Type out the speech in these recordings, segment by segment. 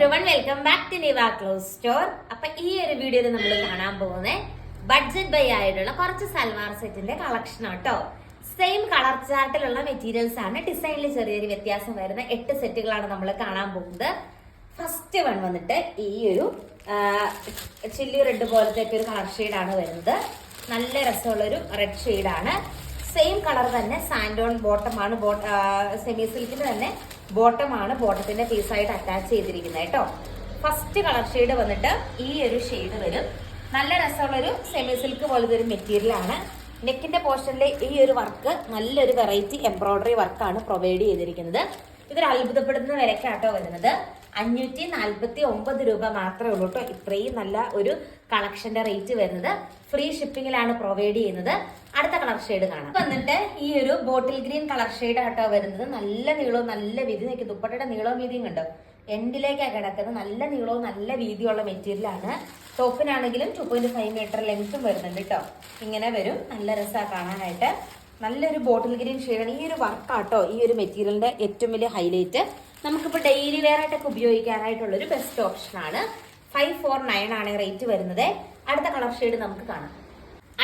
Everyone welcome back to Niva close store അപ്പൊ ഈ ഒരു വീഡിയോയിൽ നമ്മൾ കാണാൻ പോകുന്നത് ബഡ്ജറ്റ് ബൈ ആയിട്ടുള്ള കുറച്ച് സൽവാർ സെറ്റിന്റെ കളക്ഷൻ ആട്ടോ സെയിം കളർ ചാർട്ടിലുള്ള മെറ്റീരിയൽസ് ആണ്. ഡിസൈനിൽ ചെറിയൊരു വ്യത്യാസം വരുന്ന എട്ട് സെറ്റുകളാണ് നമ്മൾ കാണാൻ പോകുന്നത്. ഫസ്റ്റ് വൺ വന്നിട്ട് ഈ ഒരു ചില്ലി റെഡ് പോലത്തെ ഒരു കളർ ഷെയ്ഡാണ് വരുന്നത്. നല്ല രസമുള്ളൊരു റെഡ് ഷെയ്ഡാണ് സെയിം കളർ തന്നെ സാൻഡോൺ ബോട്ടമാണ് സെമി സിൽക്കിന് തന്നെ ബോട്ടമാണ് ബോട്ടത്തിന്റെ പീസായിട്ട് അറ്റാച്ച് ചെയ്തിരിക്കുന്നത് കേട്ടോ. ഫസ്റ്റ് കളർ ഷെയ്ഡ് വന്നിട്ട് ഈ ഒരു ഷെയ്ഡ് വരും. നല്ല രസമുള്ളൊരു സെമി സിൽക്ക് പോലത്തെ ഒരു മെറ്റീരിയൽ ആണ്. നെക്കിന്റെ പോർഷനിലെ ഈ ഒരു വർക്ക് നല്ലൊരു വെറൈറ്റി എംബ്രോയിഡറി വർക്കാണ് പ്രൊവൈഡ് ചെയ്തിരിക്കുന്നത്. ഇതൊരു അത്ഭുതപ്പെടുന്ന വിലക്കാട്ടോ വരുന്നത്. അഞ്ഞൂറ്റി നാൽപ്പത്തി ഒമ്പത് രൂപ മാത്രമേ ഉള്ളൂ കേട്ടോ. ഇത്രയും നല്ല ഒരു കളക്ഷന്റെ റേറ്റ് വരുന്നത്. ഫ്രീ ഷിപ്പിംഗിലാണ് പ്രൊവൈഡ് ചെയ്യുന്നത്. അടുത്ത കളർ ഷെയ്ഡ് കാണാം. വന്നിട്ട് ഈ ഒരു ബോട്ടിൽ ഗ്രീൻ കളർ ഷെയ്ഡ് ആട്ടോ വരുന്നത്. നല്ല നീളവും നല്ല വീതി നിൽക്കും ദുപ്പട്ടയുടെ നീളവും വീതിയും കണ്ടോ? എൻഡിലേക്കാണ് കിടക്കുന്നത്. നല്ല നീളവും നല്ല വീതിയുള്ള മെറ്റീരിയലാണ്. ടോപ്പിനാണെങ്കിലും ടു പോയിന്റ് ഫൈവ് മീറ്റർ ലെങ്ത്തും വരുന്നുണ്ട് കേട്ടോ. ഇങ്ങനെ വരും. നല്ല രസമാണ് കാണാനായിട്ട്. നല്ലൊരു ബോട്ടിൽ ഗ്രീൻ ഷെയ്ഡാണ്. ഈ ഒരു വർക്കാട്ടോ ഈ ഒരു മെറ്റീരിയലിന്റെ ഏറ്റവും വലിയ ഹൈലൈറ്റ് നമുക്കിപ്പോൾ ഡെയിലി വെയർ ആയിട്ടൊക്കെ ഉപയോഗിക്കാനായിട്ടുള്ള ഒരു ബെസ്റ്റ് ഓപ്ഷൻ ആണ്. ഫൈവ് ഫോർ നയൻ ആണ് റേറ്റ് വരുന്നത്. അടുത്ത കളർ ഷെയ്ഡ് നമുക്ക് കാണാം.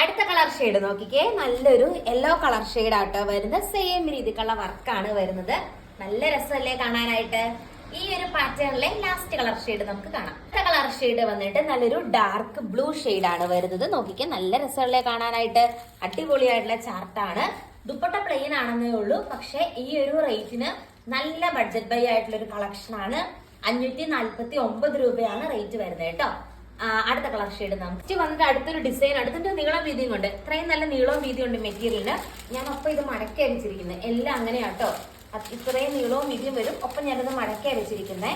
അടുത്ത കളർ ഷെയ്ഡ് നോക്കിക്കേ. നല്ലൊരു യെല്ലോ കളർ ഷെയ്ഡ് ആട്ടോ വരുന്നത്. സെയിം രീതിക്കുള്ള വർക്കാണ് വരുന്നത്. നല്ല രസമല്ലേ കാണാനായിട്ട്? ഈ ഒരു പാറ്റേണിലെ ലാസ്റ്റ് കളർ ഷെയ്ഡ് നമുക്ക് കാണാം. അടുത്ത കളർ ഷെയ്ഡ് വന്നിട്ട് നല്ലൊരു ഡാർക്ക് ബ്ലൂ ഷെയ്ഡ് ആണ് വരുന്നത്. നോക്കിക്കേ നല്ല രസമല്ലേ കാണാനായിട്ട്? അടിപൊളിയായിട്ടുള്ള ചാർട്ടാണ് ദുപ്പട്ട പ്ലെയിൻ ആണെന്നേ ഉള്ളൂ. പക്ഷെ ഈ ഒരു റേറ്റിന് നല്ല ബഡ്ജറ്റ് ബൈ ആയിട്ടുള്ള ഒരു ആണ്. അഞ്ഞൂറ്റി നാല്പത്തി ഒമ്പത് രൂപയാണ് റേറ്റ് വരുന്നത് കേട്ടോ. അടുത്ത കളർ ഷെയ്ഡ് നമുക്ക്. വന്നിട്ട് അടുത്തൊരു ഡിസൈൻ അടുത്തൊരു നീളം വീതിയും കൊണ്ട്. ഇത്രയും നല്ല നീളവും വീതിയും ഉണ്ട് മെറ്റീരിയലിന് ഞാൻ ഒപ്പം ഇത് മടക്കി അടിച്ചിരിക്കുന്നത് എല്ലാം അങ്ങനെയാട്ടോ ഇത്രയും നീളവും വീതിയും വരും. ഒപ്പം ഞാനത് മടക്കി അടിച്ചിരിക്കുന്നത്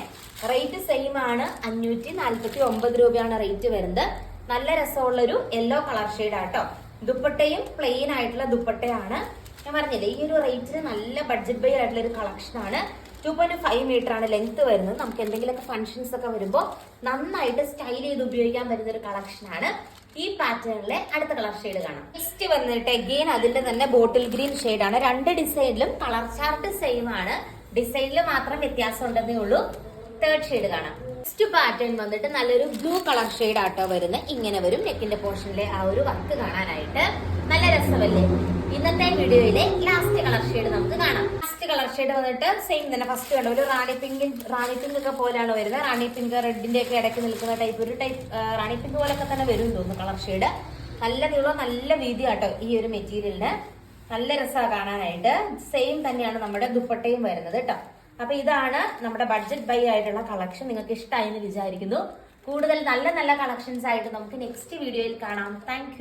റേറ്റ് സെയിം ആണ്. അഞ്ഞൂറ്റി നാല്പത്തി ഒമ്പത് രൂപയാണ് റേറ്റ് വരുന്നത്. നല്ല രസമുള്ളൊരു യെല്ലോ കളർ ഷെയ്ഡ് ആട്ടോ ദുപ്പട്ടയും പ്ലെയിൻ ആയിട്ടുള്ള ദുപ്പട്ടയാണ്. ഞാൻ പറഞ്ഞില്ലേ ഈ ഒരു റേറ്റിന് നല്ല ബഡ്ജറ്റ് ബൈ ആയിട്ടുള്ള ഒരു കളക്ഷൻ ആണ്. ടു പോയിന്റ് ഫൈവ് മീറ്റർ ആണ് ലെങ്ത് വരുന്നത്. നമുക്ക് എന്തെങ്കിലുമൊക്കെ ഫംഗ്ഷൻസ് ഒക്കെ വരുമ്പോൾ നന്നായിട്ട് സ്റ്റൈൽ ചെയ്ത് ഉപയോഗിക്കാൻ പറ്റുന്ന ഒരു കളക്ഷൻ ആണ്. ഈ പാറ്റേണിലെ അടുത്ത കളർ ഷെയ്ഡ് കാണാം. നെക്സ്റ്റ് വന്നിട്ട് അഗെയിൻ അതിന്റെ തന്നെ ബോട്ടിൽ ഗ്രീൻ ആണ്. രണ്ട് ഡിസൈനിലും കളർ ചാർട്ട് സെയിം ആണ്. ഡിസൈനിൽ മാത്രം വ്യത്യാസം ഉണ്ടെന്നേ ഉള്ളൂ. തേർഡ് ഷെയ്ഡ് കാണാം. നെക്സ്റ്റ് പാറ്റേൺ വന്നിട്ട് നല്ലൊരു ബ്ലൂ കളർ ഷെയ്ഡ് ആട്ടോ വരുന്നത്. ഇങ്ങനെ വരും നെക്കിന്റെ പോർഷനിലെ ആ ഒരു വർക്ക് കാണാനായിട്ട്. നല്ല രസമല്ലേ? ഇന്നത്തെ വീഡിയോയിലെ ലാസ്റ്റ് കളർ ഷെയ്ഡ് നമുക്ക് കാണാം. ലാസ്റ്റ് കളർ ഷെയ്ഡ് വന്നിട്ട് സെയിം തന്നെ. ഫസ്റ്റ് കണ്ട ഒരു റാണി പിങ്ക് റാണി പിങ്ക് ഒക്കെ പോലെയാണ് വരുന്നത്. റാണി പിങ്ക് റെഡിന്റെ ഒക്കെ ഇടയ്ക്ക് നിൽക്കുന്ന ടൈപ്പ് ഒരു ടൈപ്പ് റാണി പിങ്ക് പോലൊക്കെ തന്നെ വരും തോന്നുന്നു കളർ ഷെയ്ഡ് നല്ല നീളം നല്ല വീതി ആട്ടോ ഈ ഒരു മെറ്റീരിയലിന് നല്ല രസമാണ് കാണാനായിട്ട്. സെയിം തന്നെയാണ് നമ്മുടെ ദുപ്പട്ടയും വരുന്നത് കേട്ടോ. അപ്പൊ ഇതാണ് നമ്മുടെ ബഡ്ജറ്റ് ബൈ ആയിട്ടുള്ള കളക്ഷൻ നിങ്ങൾക്ക് ഇഷ്ടമായി എന്ന് വിചാരിക്കുന്നു. കൂടുതൽ നല്ല നല്ല കളക്ഷൻസ് ആയിട്ട് നമുക്ക് നെക്സ്റ്റ് വീഡിയോയിൽ കാണാം. താങ്ക്